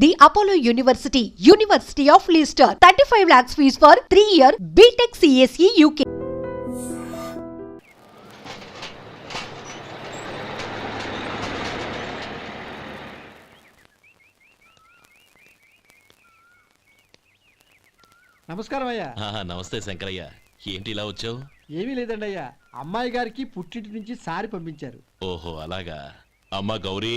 The Apollo university university of Leicester thirty five lakhs fees for three year BTech CSE UK నమస్కారం అయ్యా. నమస్తే శంకరయ్య. ఏంటి ఇలా వచ్చావు? ఏమీ లేదండి అయ్యా. అమ్మాయి గారికి పుట్టింటి నుంచి సారి పంపించారు. ఓహో అలాగా. అమ్మా గౌరీ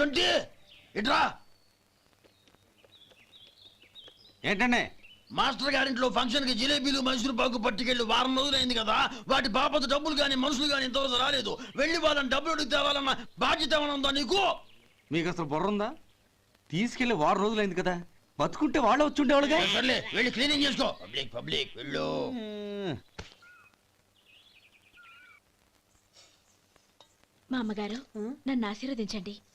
సొంటి ఇట్రా. ఏంటండి? మాస్టర్ గారింట్లో ఫంక్షన్కి జిలేబీలు మైసూరు పాకు పట్టుకెళ్ళి వారం రోజులైంది కదా. వాటి బాపత డబ్బులు కానీ మనుషులు కానీ ఇంతవరకు రాలేదు. వెళ్ళి వాళ్ళని డబ్బులు అడిగి తేవాలన్న బాధ్యత ఏమైనా ఉందా నీకు? మీకు అసలు బుర్ర ఉందా? తీసుకెళ్ళి వారం రోజులైంది కదా. బతుకుంటే వాళ్ళు వచ్చి ఉండేవాళ్ళుగా? సర్లే వెళ్ళి క్లీనింగ్ చేసుకో. పబ్లిక్ పబ్లిక్ వెళ్ళు. మా అమ్మగారు నన్ను ఆశీర్వదించండి.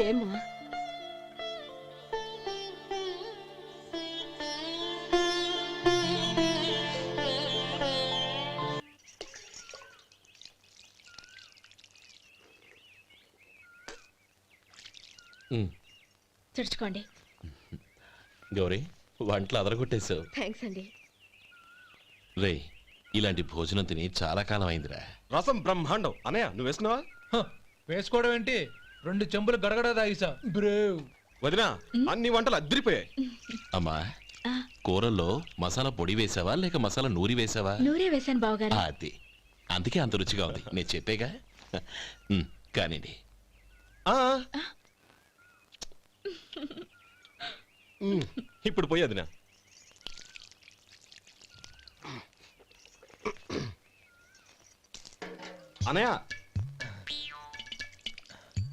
లేమ్మా తుడుచుకోండి. గౌరీ వంటలు అదరగొట్టేశావు. థ్యాంక్స్ అండి. రే ఇలాంటి భోజనం తిని చాలా కాలం అయిందిరా. రసం బ్రహ్మాండం. అనయ్య నువ్వు వేసుకున్నావా? హ, వేసుకోవడం ఏంటి? రెండు చెంబులు గడగడ తాగిసా. బ్రేవ్. వదినా అన్ని వంటలు అద్దరిపోయాయి. అమ్మా. కూరల్లో మసాలా పొడి వేసావా లేక మసాలా నూరి వేసావా? నూరే వేశాను బావగారు. అది. అందుకే అంత రుచిగా ఉంది. నేను చెప్పేగా? ఉమ్, కానివ్వండి. ఆ. మ్, ఇప్పుడు పోయి వదినా. అనయ్య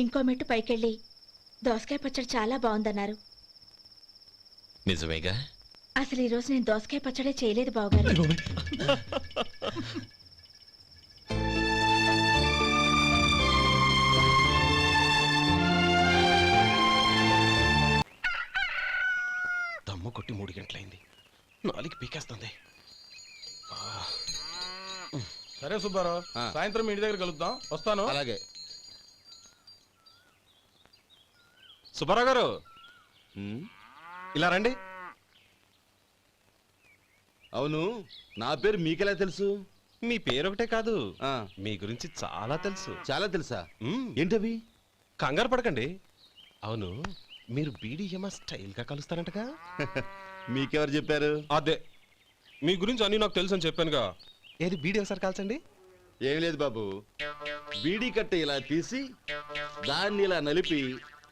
ఇంకో మెట్టు పైకెళ్ళి. దోసకాయ పచ్చడి చాలా బాగుందన్నారు. నిజమేగా? అసలు ఈ రోజు నేను దోసకాయ పచ్చడే చేయలేదు బావగారు. దమ్ము కొట్టి మూడు గంటలైంది. నాలుగు పీకేస్తుంది. సరే సుబ్బారావు సాయంత్రం ఇంటి దగ్గర కలుద్దాం. వస్తాను. అలాగే. సుబ్బారావు గారు. ఇలా రండి. అవును నా పేరు మీకెలా తెలుసు? మీ పేరు ఒకటే కాదు మీ గురించి చాలా తెలుసు. చాలా తెలుసా. ఏంటవి? కంగారు పడకండి. అవును మీరు బీడీఎంఆ స్టైల్గా కలుస్తారంటగా? మీకెవరు చెప్పారు? అదే మీ గురించి అన్ని నాకు తెలుసు అని చెప్పానుగా. ఏది బీడీ ఒకసారి కాల్చండి. ఏం లేదు బాబు. బీడీ కట్ట ఇలా తీసి దాన్ని ఇలా నలిపి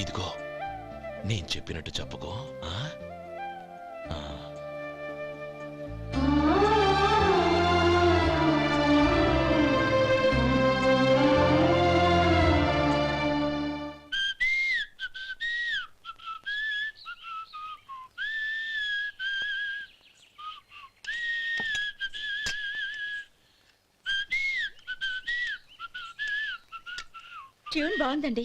ఇదిగో నేను చెప్పినట్టు చెప్పుకో ఆ? ఆ. ట్యూన్ బాగుందండి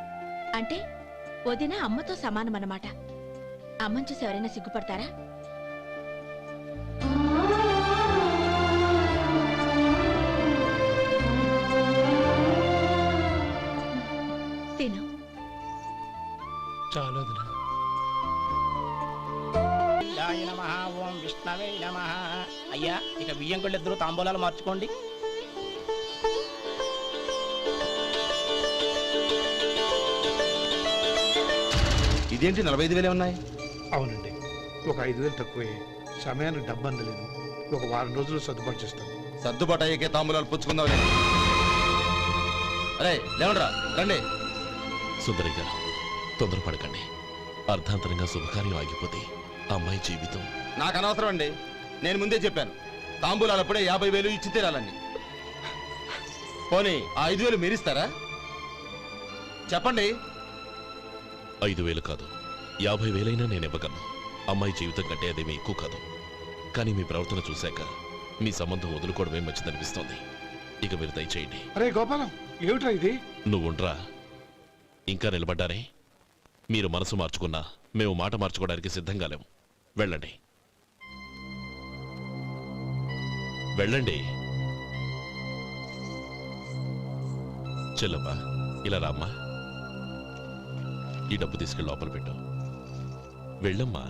అంటే వదిన అమ్మతో సమానమన్నమాట. అమ్మని చూసి ఎవరైనా సిగ్గుపడతారా? తిను. చాలా ఓం విష్ణవే నమః. అయ్యా ఇక బియ్యం ఇద్దరు తాంబూలాలు మార్చుకోండి. ఇదేంటి నలభై ఐదు వేలే ఉన్నాయి? అవునండి. ఒక ఐదు వేలు తక్కువే. సమయానికి డబ్బు అందలేదు. ఒక వారం రోజులు సర్దుబాటు చేస్తాను సర్దుబాటు అయ్యకే తాంబూలాలు పుచ్చుకుందాం అరే లేవండ్రా రండి. సుందరి గారు తొందరపడకండి. అర్ధాంతరంగా శుభకార్యం ఆగిపోతే అమ్మాయి జీవితం. నాకు అనవసరం అండి నేను ముందే చెప్పాను. తాంబూలాలు అప్పుడే యాభై వేలు ఇచ్చి తీరాలండి. పోనీ ఆ ఐదు వేలు మీరిస్తారా? చెప్పండి. ఐదు వేలు కాదు. యాభై వేలైనా నేను ఇవ్వగలను. అమ్మాయి జీవితం కంటే అదేమీ ఎక్కువ కాదు. కానీ మీ ప్రవర్తన చూశాక మీ సంబంధం వదులుకోవడమే మంచిదనిపిస్తోంది. ఇక మీరు దయచేయండి. అరే గోపాలం ఏమిట్రా ఇది? నువ్వుండ్రా. ఇంకా నిలబడ్డారే? మీరు మనసు మార్చుకున్నా మేము మాట మార్చుకోవడానికి సిద్ధంగా లేము. వెళ్ళండి. వెళ్ళండి. చెల్లమ్మా ఇలా రామ్మా. ఈ డబ్బు తీసుకెళ్ళి లోపల పెట్టు. వెళ్ళమ్మా.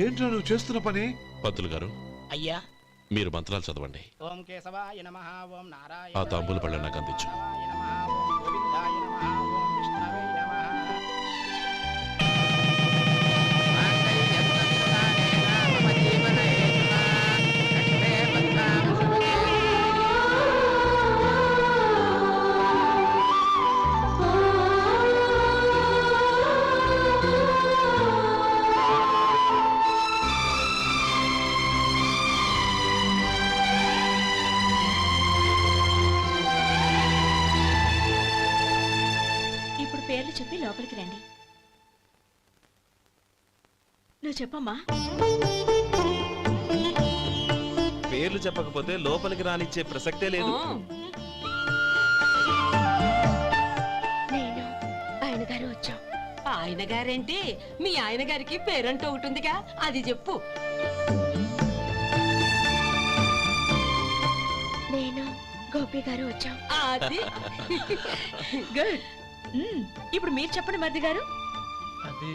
ఏంట్రా నువ్వు చేస్తున్న పని? పంతులు గారు అయ్యా. మీరు మంత్రాలు చదవండి. ఓం కేశవాయ నమః ఓం నారాయణ ఆ తాంబూల పళ్ళ నాకు అందించు. చెప్పమ్మా. పేర్లు చెప్పకపోతే లోపలికి రానిచ్చే ప్రసక్తే లేదు. నేను ఆయన గారు వచ్చాం. ఆయన గారేంటి? మీ ఆయన గారికి పేరంటూ ఒకటి ఉందిగా. అది చెప్పు. నేను గోపి గారు వచ్చాం. అది. గుడ్. ఇప్పుడు మీరు చెప్పండి మరిది గారు. అది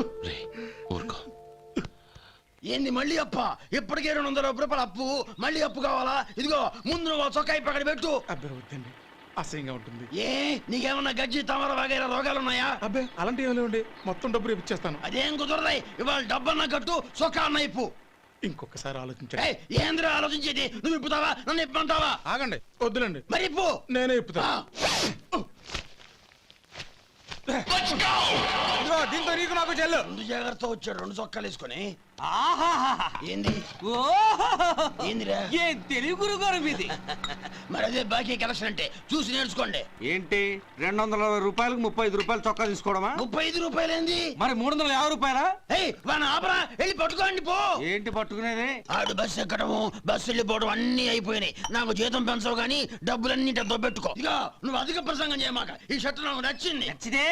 రే ఊరుకో. ఏంది మళ్ళీ అప్ప? ఇప్పటికే రెండు వందల రూపాయల అప్పు. మళ్ళీ అప్పు కావాలా? ఇదిగో ముందు నువ్వు చొక్కా ఇప్పటి పెట్టు. అబ్బే వద్దండి. అసహ్యంగా ఉంటుంది. ఏ నీకేమన్నా గజ్జి తమర వగైరా రోగాలు ఉన్నాయా? అబ్బే అలాంటి ఏమీ లేవండి మొత్తం డబ్బు రేపు ఇచ్చేస్తాను. అదేం కుదరదాయి ఇవాళ డబ్బన్నా కట్టు చొక్కా అన్న ఇప్పు. ఇంకొకసారి ఆలోచించండి. ఏయ్, ఏంద్రా ఆలోచించేది? నువ్వు ఇప్పుతావా? నన్ను ఇప్పమంటావా? ఆగండి వద్దులండి. మరి ఇప్పు నేనే ఇప్పుతా. ఆ. ఇదిగో దీంతో నీకు నాకు చెల్లు. ముందు జాగ్రత్త వచ్చాడు రెండు చొక్కాలు వేసుకొని. ఆహాహాహా. ఏంది? ఓహోహోహో. ఏందిరా? ఏ తెలుగు గురుగారు మీది? మరి అదే బాకీ కలెక్షన్ అంటే చూసి నేర్చుకోండి. ఏంటి? రెండు వందల అరవై రూపాయలకు ముప్పై ఐదు రూపాయలు చొక్కా తీసుకోవడమా? ముప్పై ఐదు రూపాయలు ఏంది మరి మూడు వందల యాభై రూపాయలా? ఏయ్ వాడిని ఆపరా వెళ్ళి పట్టుకోండి పో. ఏంటి పట్టుకునేది? ఆడు బస్సు ఎక్కడము బస్సు వెళ్ళిపోవడం అన్ని అయిపోయినాయి. నాకు జీతం పెంచవు కానీ డబ్బులన్నీ దొబ్బెట్టుకో. ఇక నువ్వు అధిక ప్రసంగం చేయమాక ఈ షర్ట్ నాకు నచ్చింది. నచ్చితే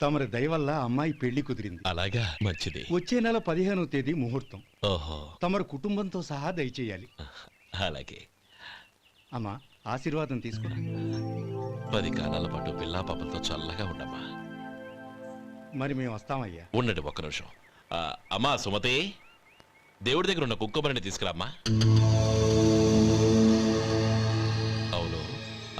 తమరి దయ వల్ల అమ్మాయి పెళ్ళి కుదిరింది. అలాగా? మంచిది. వచ్చే నెల పదిహేనవ తేదీ ముహూర్తం. ఓహో. తమరు కుటుంబంతో సహా దయచేయాలి. అలాగే. అమ్మా ఆశీర్వాదం తీసుకో. పది కాలాల పాటు పిల్లా పాపలతో చల్లగా ఉండమ్మా. మరి మేము వస్తామయ్యా. ఉండండి ఒక్క నిమిషం. ఆ, అమ్మా సుమతి దేవుడి దగ్గర ఉన్న కుక్కమరిని తీసుకురామ్మా.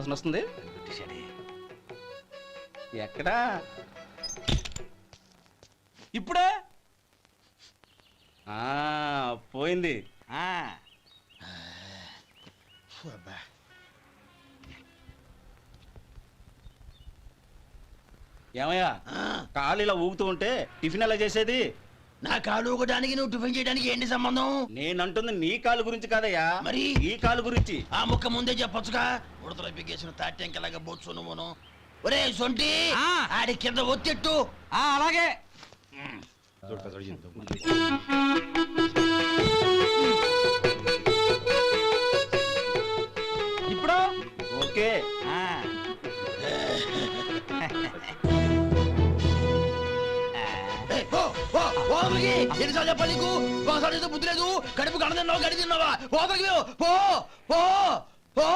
వాసన వస్తుంది. ఎక్కడా? ఇప్పుడే? ఆ, పోయింది. ఆ, అబ్బా. ఏమయ్యా? కాళ్ళు ఇలా ఊగుతూ ఉంటే టిఫిన్ ఎలా చేసేది? నా కాలు ఊగడానికి నువ్వు టిఫిన్ చేయడానికి ఏంటి సంబంధం? నేనంటుంది నీ కాలు గురించి కాదయ్యా. మరి? ఈ కాలు గురించి. ఆ ముక్క ముందే చెప్పొచ్చుగా? ఉడతలో పిగేసిన తాట్యంకలాగా బొచ్చు నువ్వును. ఒరే సొంటి ఆ. ఆడి కింద ఒత్తిట్టు. ఆ, అలాగే. ముసలి ఎన్నిసార్లు చెప్పాలి నీకు? ఒకసారి బుద్ధి లేదు. కడుపు కడదన్నావు గడి తిన్నావా? పోతకి పో పో పో.